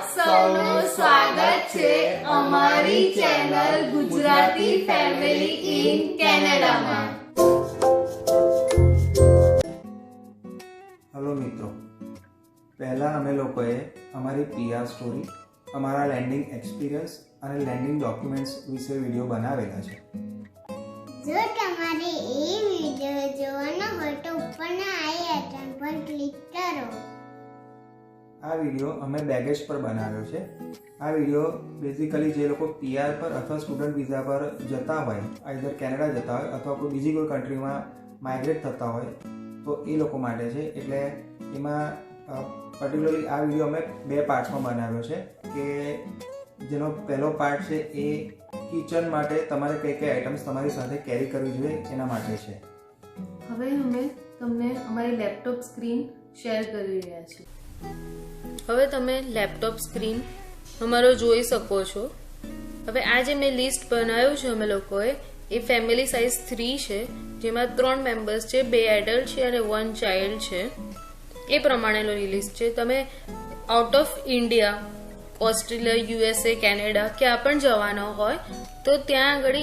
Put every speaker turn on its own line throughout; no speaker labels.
સૌનું સ્વાગત છે અમારી ચેનલ ગુજરાતી ફેમિલી ઇન કેનેડામાં.
હલો મિત્રો. પહેલાં અમે લોકોએ અમારી પીઆર સ્ટોરી અમારા લેન્ડિંગ એક્સપિરિયન્સ અને લેન્ડિંગ ડોક્યુમેન્ટ્સ વિશે વીડિયો બનાવેલા છે.
જો તમારે એ વીડિયો જોવાનો હોય તો ઉપરના આઈ આઇકન પર ક્લિક કરો.
આ વીડિયો અમે બેગેજ પર બનાવ્યો છે. આ વીડિયો બેઝિકલી જે લોકો પીઆર પર અથવા સ્ટુડન્ટ વિઝા પર જતા હોય આઈધર કેનેડા જતા હોય અથવા કોઈ બીજી કોઈ કન્ટ્રીમાં માઇગ્રેટ થતા હોય, તો એ લોકો માટે છે. એટલે એમાં પર્ટિક્યુલરલી આ વીડિયો અમે બે પાર્ટમાં બનાવ્યો છે કે જેનો પહેલો પાર્ટ છે એ કિચન માટે તમારે કઈ કઈ આઇટમ્સ તમારી સાથે કેરી કરવી જોઈએ એના માટે છે.
હવે અમે તમને અમારી લેપટોપ સ્ક્રીન શેર કરી રહ્યા છીએ.
હવે તમે લેપટોપ સ્ક્રીન અમારો જોઈ શકો છો. હવે આ જે મેં લિસ્ટ બનાવ્યું છે અમે લોકોએ, એ ફેમિલી સાઇઝ થ્રી છે, જેમાં ત્રણ મેમ્બર્સ છે, બે એડલ્ટ છે અને વન ચાઇલ્ડ છે. એ પ્રમાણેનો લિસ્ટ છે. તમે out of India Australia USA Canada ક્યાં પણ જવાનો હોય, તો ત્યાં આગળ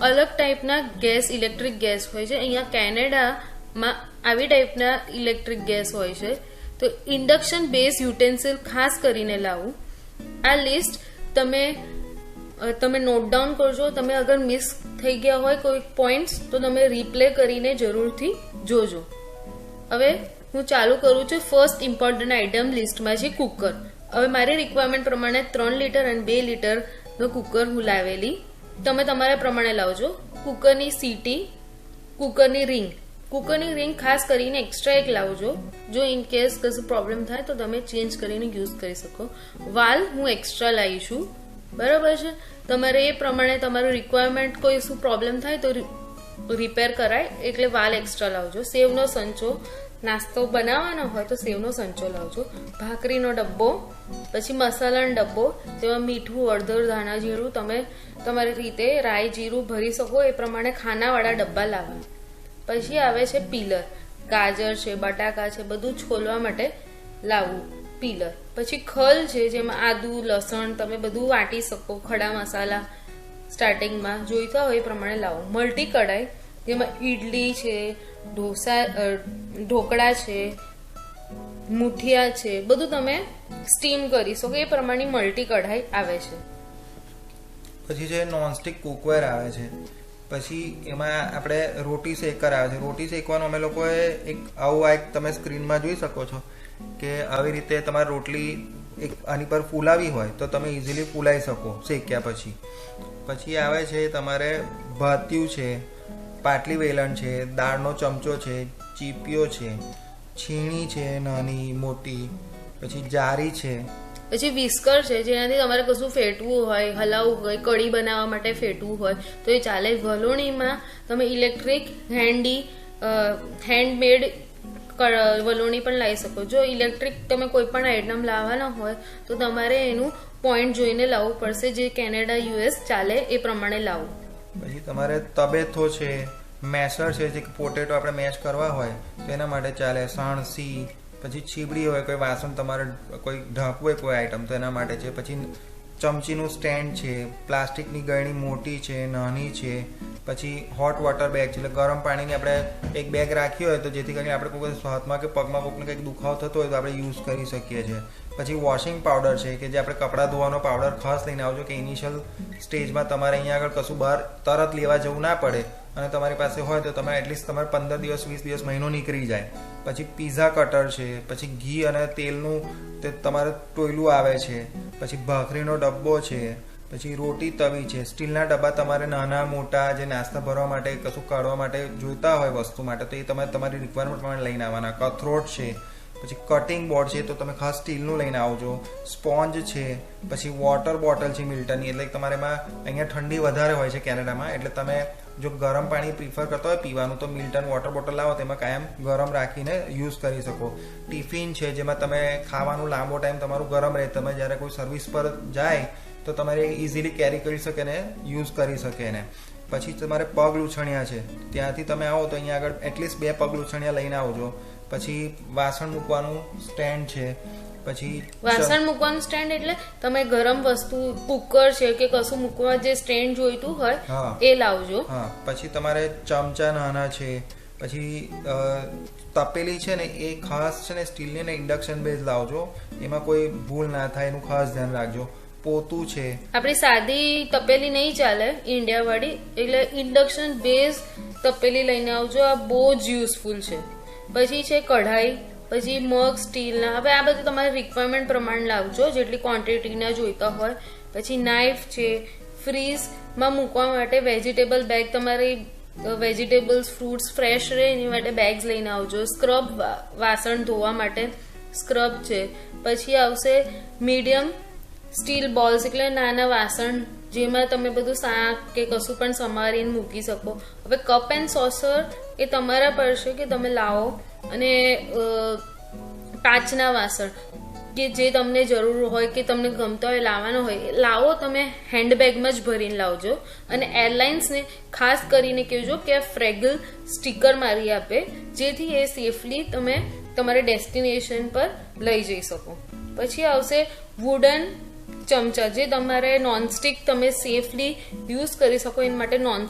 અલગ ટાઈપના ગેસ ઇલેક્ટ્રિક ગેસ હોય છે. અહીંયા કેનેડામાં આવી ટાઈપના ઇલેક્ટ્રિક ગેસ હોય છે. તો ઇન્ડક્શન બેઝ યુટેન્સિલ ખાસ કરીને લાવું. આ લિસ્ટ તમે તમે નોટ ડાઉન કરજો. તમે અગર મિસ થઈ ગયા હોય કોઈ પોઈન્ટ્સ, તો તમે રિપ્લે કરીને જરૂરથી જોજો. હવે હું ચાલુ કરું છું ફર્સ્ટ ઇમ્પોર્ટન્ટ આઇટમ લિસ્ટમાં છે કુકર. હવે મારી રિક્વાયરમેન્ટ પ્રમાણે ત્રણ લીટર અને બે લીટરનું કુકર હું લાવેલી. તમે તમારા પ્રમાણે લાવજો. કુકરની સીટી, કુકરની રિંગ. કુકરની રિંગ ખાસ કરીને એક્સ્ટ્રા એક લાવજો જો ઇન કેસ કશું પ્રોબ્લેમ થાય તો તમે ચેન્જ કરીને યુઝ કરી શકો. વાલ હું એક્સ્ટ્રા લાવી છું. બરાબર છે? તમારે એ પ્રમાણે તમારું રિક્વાયરમેન્ટ કોઈ શું પ્રોબ્લેમ થાય તો રિપેર કરાય. એટલે વાલ એક્સ્ટ્રા લાવજો સેવનો સંચો નાસ્તો બનાવવાનો હોય તો સેવનો સંચો લાવજો ભાખરીનો ડબ્બો, પછી મસાલાનો ડબ્બો, તેમાં મીઠું અડધર ધાણા જીરું, તમે તમારી રીતે રાઈ જીરું ભરી શકો. એ પ્રમાણે ખાનાવાળા ડબ્બા લાવવા પછી આવે છે પીલર. ગાજર છે, બટાકા છે, બધું છોલવા માટે લાવવું પીલર. પછી ખલ છે, જેમાં આદુ, લસણ તમે બધું વાટી શકો, ખડા મસાલા સ્ટાર્ટિંગમાં જોઈતા હોય એ પ્રમાણે લાવો. મલ્ટી કઢાઈ, જેમાં ઈડલી છે, ઢોસા ઢોકળા છે, મુઠિયા છે, બધું તમે સ્ટીમ કરી શકો. એ પ્રમાણે મલ્ટી કઢાઈ આવે છે.
પછી જે નોનસ્ટિક કુકવેર આવે છે પછી એમાં આપણે રોટી શેકર આવે છે. રોટી શેકવાનું અમે લોકોએ એક આવું આ એક તમે સ્ક્રીનમાં જોઈ શકો છો કે આવી રીતે તમારે રોટલી એક આની પર ફૂલાવી હોય તો તમે ઇઝીલી ફૂલાવી શકો શેક્યા પછી. પછી આવે છે તમારે ભાતિયું છે, પાટલી વેલણ છે, દાળનો ચમચો છે, ચીપિયો છે, છીણી છે નાની મોટી, પછી જારી છે
પછી વિસ્કર છે, જેનાથી તમારે કશું ફેટવું હોય, હલાવવું હોય, કઢી બનાવવા માટે ફેટવું હોય, તો એ ચાલે. વલોણીમાં તમે ઇલેક્ટ્રિક હેન્ડી હેન્ડમેડ વલોણી પણ લાવી શકો. જો ઇલેક્ટ્રિક તમે કોઈ પણ આઇટમ લાવવાના હોય, તો તમારે એનું પોઈન્ટ જોઈને લાવવું પડશે, જે કેનેડા, યુએસ ચાલે એ પ્રમાણે લાવવું
પછી તમારે તબેથો છે, મેસર છે, જે પોટેટો આપણે મેશ કરવા હોય તો એના માટે ચાલે સાણસી પછી છીબડી હોય, કોઈ વાસણ તમારે કોઈ ઢાંકવું હોય કોઈ આઈટમ તો એના માટે છે. પછી ચમચીનું સ્ટેન્ડ છે, પ્લાસ્ટિકની ગળણી મોટી છે, નાની છે. પછી હોટ વોટર બેગ છે, એટલે ગરમ પાણીની આપણે એક બેગ રાખી હોય, તો જેથી કરીને આપણે કોઈ હાથમાં કે પગમાં કોઈકને કંઈક દુખાવો થતો હોય, તો આપણે યુઝ કરી શકીએ છીએ. પછી વોશિંગ પાવડર છે, કે જે આપણે કપડાં ધોવાનો પાવડર ખાસ લઈને આવજો કે ઇનિશિયલ સ્ટેજમાં તમારે અહીંયા આગળ કશું બહાર તરત લેવા જવું ના પડે. અને તમારી પાસે હોય તો તમે એટલીસ્ટ તમારે પંદર દિવસ, વીસ દિવસ મહિનો નીકળી જાય. પછી પીઝા કટર છે, પછી ઘી અને તેલનું તે તમારે ટોયલું આવે છે, પછી ભાખરીનો ડબ્બો છે, પછી રોટી તવી છે. સ્ટીલના ડબ્બા તમારે નાના, મોટા, જે નાસ્તા ભરવા માટે, કશું કાઢવા માટે જોઈતા હોય વસ્તુ માટે, તો એ તમે તમારી રિક્વાયરમેન્ટ પ્રમાણે લઈને આવવાના. કથરોટ છે પછી કટિંગ બોર્ડ છે, તો તમે ખાસ સ્ટીલનું લઈને આવજો. સ્પોન્જ છે, પછી વોટર બોટલ છે મિલ્ટનની એટલે તમારે એમાં અહીંયા ઠંડી વધારે હોય છે કેનેડામાં. એટલે તમે જો ગરમ પાણી પ્રિફર કરતા હોય પીવાનું, તો મિલ્ટન વોટર બોટલ લાવો, તેમાં કાયમ ગરમ રાખીને યુઝ કરી શકો. ટિફિન છે, જેમાં તમે ખાવાનું લાંબો ટાઈમ તમારું ગરમ રહે. તમે જ્યારે કોઈ સર્વિસ પર જાય, તો તમારે ઇઝીલી કેરી કરી શકે ને યુઝ કરી શકે એને. પછી તમારે પગ લૂછણિયા છે. ત્યાંથી તમે આવો તો અહીંયા આગળ એટલીસ્ટ બે પગ લૂછણિયા લઈને આવજો. પછી વાસણ મૂકવાનું સ્ટેન્ડ છે. પછી
વાસણ મૂકવાનું સ્ટેન્ડ એટલે તમે ગરમ વસ્તુ કુકર છે કે કશું મૂકવા જે સ્ટેન્ડ જોઈતું હોય એ લાવજો.
હા. પછી તમારે ચમચા નાના છે. પછી તપેલી છે ને એ ખાસ છે ને સ્ટીલની ને ઇન્ડક્શન બેઝ લાવજો. એમાં કોઈ ભૂલ ના થાય એનું ખાસ ધ્યાન રાખજો. પોતું છે.
આપણી સાદી તપેલી નહીં ચાલે ઇન્ડિયા વાળી એટલે ઇન્ડક્શન બેઝ તપેલી લઈને આવજો, આ બહુ જ યુઝફુલ છે. પછી છે કઢાઈ, પછી મગ, સ્ટીલના. હવે આ બધું તમારે રિક્વાયરમેન્ટ પ્રમાણે લાવજો, જેટલી ક્વોન્ટિટીના જોઈતા હોય. પછી નાઇફ છે ફ્રીઝમાં મૂકવા માટે વેજીટેબલ બેગ તમારી વેજીટેબલ્સ ફ્રૂટ્સ ફ્રેશ રહે, એની માટે બેગ્સ લઈને આવજો. સ્ક્રબ વાસણ ધોવા માટે સ્ક્રબ છે. પછી આવશે મીડિયમ સ્ટીલ બોલ્સ એટલે નાના વાસણ જેમાં તમે બધું શાક કે કશું પણ સમારીને મૂકી શકો. હવે કપ એન્ડ સોસર એ તમારા પર છે કે તમે લાવો અને કાચના વાસણ કે જે તમને જરૂર હોય કે તમને ગમતા હોય લાવવાનો હોય લાવો તમે હેન્ડબેગમાં જ ભરીને લાવજો. અને એરલાઇન્સને ખાસ કરીને કહેજો કે ફ્રેગલ સ્ટીકર મારી આપે, જેથી એ સેફલી તમે તમારા ડેસ્ટિનેશન પર લઈ જઈ શકો. પછી આવશે વુડન ચમચા જે તમારે નોનસ્ટિક તમે સેફલી યુઝ કરી શકો, એના માટે નોન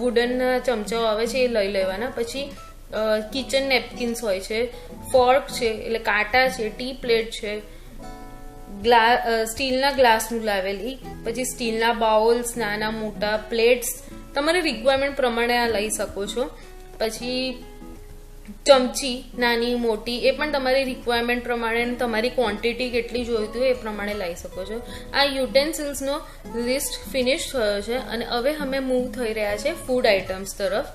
વુડનના ચમચાઓ આવે છે એ લઈ લેવાના. પછી કિચન નેપકિન્સ હોય છે ફોર્ક છે, એટલે કાંટા છે ટી પ્લેટ છે, ગ્લા સ્ટીલના ગ્લાસનું લાવેલી, પછી સ્ટીલના બાઉલ્સ નાના મોટા પ્લેટ્સ તમારી રિક્વાયરમેન્ટ પ્રમાણે આ લઈ શકો છો. પછી ચમચી, નાની, મોટી, એ પણ તમારી રિક્વાયરમેન્ટ પ્રમાણે તમારી ક્વોન્ટિટી કેટલી જોઈતી હોય એ પ્રમાણે લઈ શકો છો. આ યુટેન્સિલ્સનો લિસ્ટ ફિનિશ થયો છે અને હવે અમે મૂવ થઈ રહ્યા છે ફૂડ આઇટમ્સ તરફ.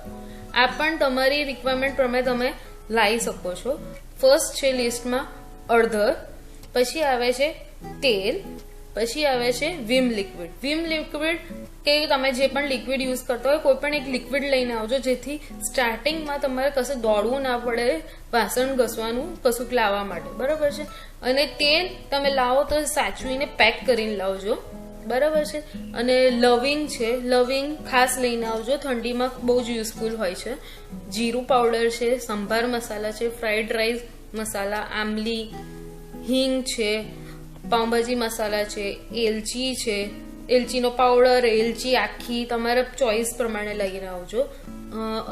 આ પણ તમારી રિક્વાયરમેન્ટ પ્રમાણે તમે લાવી શકો છો. ફર્સ્ટ છે લિસ્ટમાં અડધર, પછી આવે છે તેલ પછી આવે છે વિમ લિક્વિડ વિમ લિક્વિડ કે તમે જે પણ લિક્વિડ યુઝ કરતા હોય, કોઈ પણ એક લિક્વિડ લઈને આવજો, જેથી સ્ટાર્ટિંગમાં તમારે કશે દોડવું ના પડે, વાસણ ઘસવાનું, કશુંક લાવવા માટે. બરાબર છે? અને તેલ તમે લાવો તો સાચવીને પેક કરીને લાવજો. બરાબર છે? અને લવિંગ છે, લવિંગ ખાસ લઈને આવજો, ઠંડીમાં બહુ જ યુઝફુલ હોય છે. જીરું પાવડર છે, સંભાર મસાલા છે ફ્રાઈડ રાઈસ મસાલા આમલી હિંગ છે પાઉંભાજી મસાલા છે, એલચી છે, એલચીનો પાવડર એલચી આખી તમારા ચોઈસ પ્રમાણે લઈને આવજો.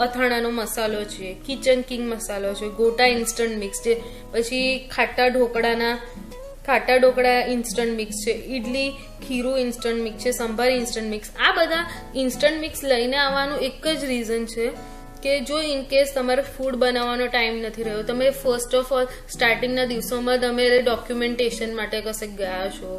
અથાણાનો મસાલો છે કિચન કિંગ મસાલો છે, ગોટા ઇન્સ્ટન્ટ મિક્સ છે, પછી ખાટા ઢોકળાના, ખાટા ઢોકળા ઇન્સ્ટન્ટ મિક્સ છે, ઈડલી, ખીરું ઇન્સ્ટન્ટ મિક્સ છે, સંભાર ઇન્સ્ટન્ટ મિક્સ આ બધા ઇન્સ્ટન્ટ મિક્સ લઈને આવવાનું એક જ રીઝન છે. કે જો ઇન કેસ તમારે ફૂડ બનાવવાનો ટાઈમ નથી રહ્યો, તમે ફર્સ્ટ ઓફ ઓલ સ્ટાર્ટિંગના દિવસોમાં તમે ડોક્યુમેન્ટેશન માટે કશે ગયા છો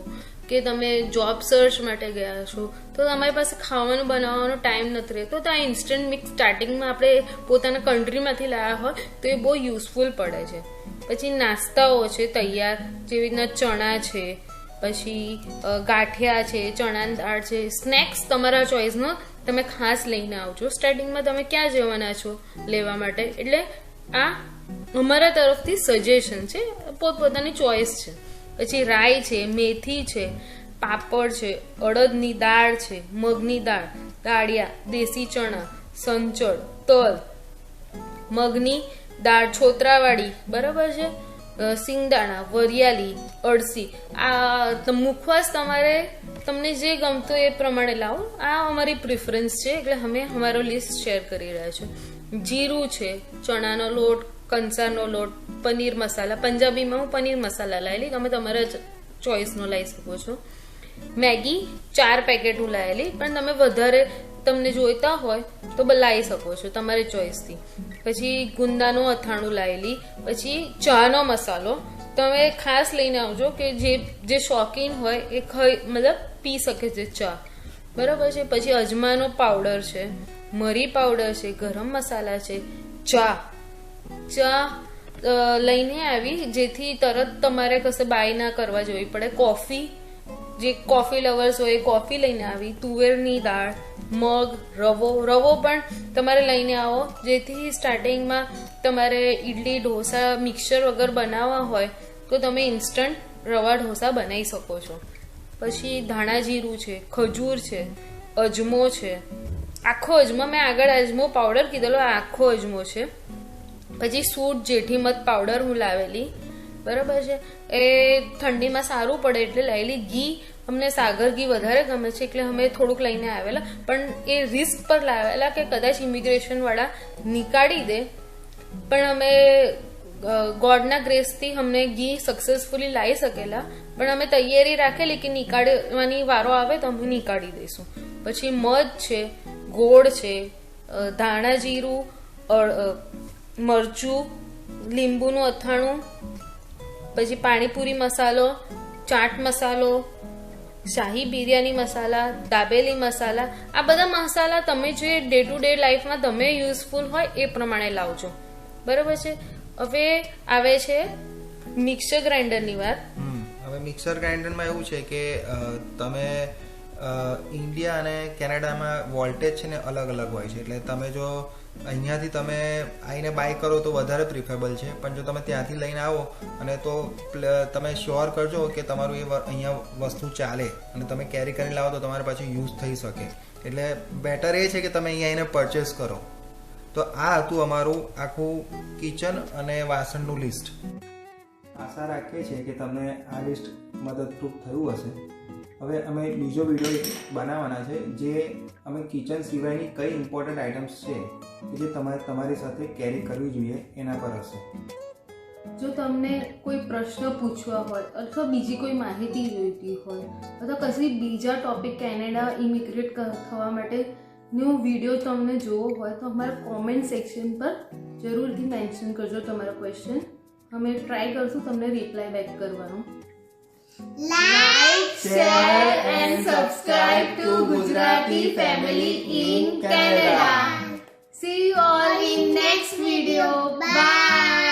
કે તમે જોબ સર્ચ માટે ગયા છો, તો તમારી પાસે ખાવાનું બનાવવાનો ટાઈમ નથી રહેતો તો આ ઇન્સ્ટન્ટ મિક્સ સ્ટાર્ટિંગમાં આપણે પોતાના કન્ટ્રીમાંથી લાવ્યા હોય, તો એ બહુ યુઝફુલ પડે છે. પછી નાસ્તાઓ છે, તૈયાર જેવી રીતના ચણા છે, પછી ગાંઠિયા છે, ચણાની દાળ છે સ્નેક્સ તમારા ચોઈસનો તમે ખાસ લઈને આવજો. સ્ટાર્ટિંગમાં તમે ક્યાં જવાના છો લેવા માટે? એટલે આ અમારા તરફથી સજેશન છે. પોતપોતાની ચોઈસ છે. પછી રાઈ છે, મેથી છે, પાપડ છે, અડદની દાળ છે, મગની દાળ, દાળિયા, દેશી ચણા, સંચળ, તલ, મગની દાળ છોતરાવાળી બરાબર છે? સિંગદાણા, વરિયાળી, અળસી, આ મુખવાસ તમારે તમને જે ગમતું એ પ્રમાણે લાવો. આ અમારી પ્રિફરન્સ છે, એટલે અમે અમારો લિસ્ટ શેર કરી રહ્યા છો. જીરું છે, ચણાનો લોટ, કંસારનો લોટ, પનીર મસાલા. પંજાબીમાં હું પનીર મસાલા લાવેલી. તમે તમારા ચોઈસનો લઈ શકો છો. મેગી, ચાર પેકેટ હું લાવેલી. પણ તમે વધારે તમને જોઈતા હોય તો લાવી શકો છો તમારી ચોઈસથી પછી ગુંદાનું અથાણું લાવેલી પછી ચાનો મસાલો. તમે ખાસ લઈને આવજો કે જે જે શોખીન હોય એ ખાઈ, મતલબ પી શકે છે ચા. બરાબર છે? પછી અજમાનો પાવડર છે, મરી પાવડર છે, ગરમ મસાલા છે, ચા. ચા લઈને આવી, જેથી તરત તમારે કશે બાય ના કરવા જોવી પડે. કોફી, જે કોફી લવર્સ હોય કોફી લઈને આવી, તુવેરની દાળ મગ, રવો રવો પણ તમારે લઈને આવો. જેથી સ્ટાર્ટિંગમાં તમારે ઈડલી, ઢોસા મિક્સર વગર બનાવવા હોય, તો તમે ઇન્સ્ટન્ટ રવા, ઢોસા બનાવી શકો છો. પછી ધાણા જીરું છે, ખજૂર છે, અજમો છે. આખો અજમો, મેં આગળ અજમો પાવડર કીધેલો આખો અજમો છે. પછી સૂટ જેઠીમધ પાવડર હું લાવેલી. બરાબર છે? એ ઠંડીમાં સારું પડે એટલે લાવેલી. ઘી અમને સાગર ઘી વધારે ગમે છે એટલે અમે થોડુંક લઈને આવેલા. પણ એ રિસ્ક પર લાવેલા કે કદાચ ઇમિગ્રેશન વાળા નીકાળી દે. પણ અમે ગોડના ગ્રેસથી અમને ઘી સક્સેસફુલી લાવી શકેલા. પણ અમે તૈયારી રાખેલી કે નીકાળવાની વારો આવે તો અમે નીકાળી દઈશું. પછી મધ છે, ગોળ છે ધાણા જીરું મરચું, લીંબુનું અથાણું, પછી પાણીપુરી મસાલો, ચાટ મસાલો શાહી બિરયાની મસાલા, દાબેલી મસાલા, આ બધા મસાલા તમે જે ડે ટુ ડે લાઈફમાં તમે યુઝફુલ હોય એ પ્રમાણે લાવજો. બરાબર છે? હવે આવે છે મિક્સર ગ્રાઇન્ડરની વાત.
હવે મિક્સર ગ્રાઇન્ડરમાં એવું છે કે તમે ઇન્ડિયા અને કેનેડામાં વોલ્ટેજ છે ને અલગ અલગ હોય છે. એટલે તમે જો અહીંયાથી તમે આવીને બાય કરો તો વધારે પ્રિફરેબલ છે, પણ જો તમે ત્યાંથી લઈને આવો અને તો તમે શ્યોર કરજો કે તમારું એ અહીંયા વસ્તુ ચાલે અને તમે કેરી કરીને લાવો તો તમારે પાછું યુઝ થઈ શકે. એટલે બેટર એ છે કે તમે અહીંયા આવીને પરચેસ કરો. તો આ હતું અમારું આખું કિચન અને વાસણનું લિસ્ટ આશા રાખીએ છીએ કે તમને આ લિસ્ટ મદદરૂપ થયું હશે. હવે અમે બીજો વીડિયો બનાવવાના છે, જે અમે કિચન સિવાયની કઈ ઇમ્પોર્ટન્ટ આઇટમ્સ છે કે જે તમારે તમારી સાથે કેરી કરવી જોઈએ એના પર હશે.
જો તમને કોઈ પ્રશ્ન પૂછવા હોય અથવા બીજી કોઈ માહિતી જોઈતી હોય, અથવા કશી બીજા ટોપિક કેનેડા ઇમિગ્રેટ થવા માટે નો વીડિયો તમને જોવો હોય, તો અમારા કોમેન્ટ સેક્શન પર જરૂરથી મેન્શન કરજો તમારો ક્વેશ્ચન અમે ટ્રાય કરશું તમને રિપ્લાય બેક કરવાનો.
Like,
share and subscribe to Gujarati Family in Canada. See you all in next video. Bye.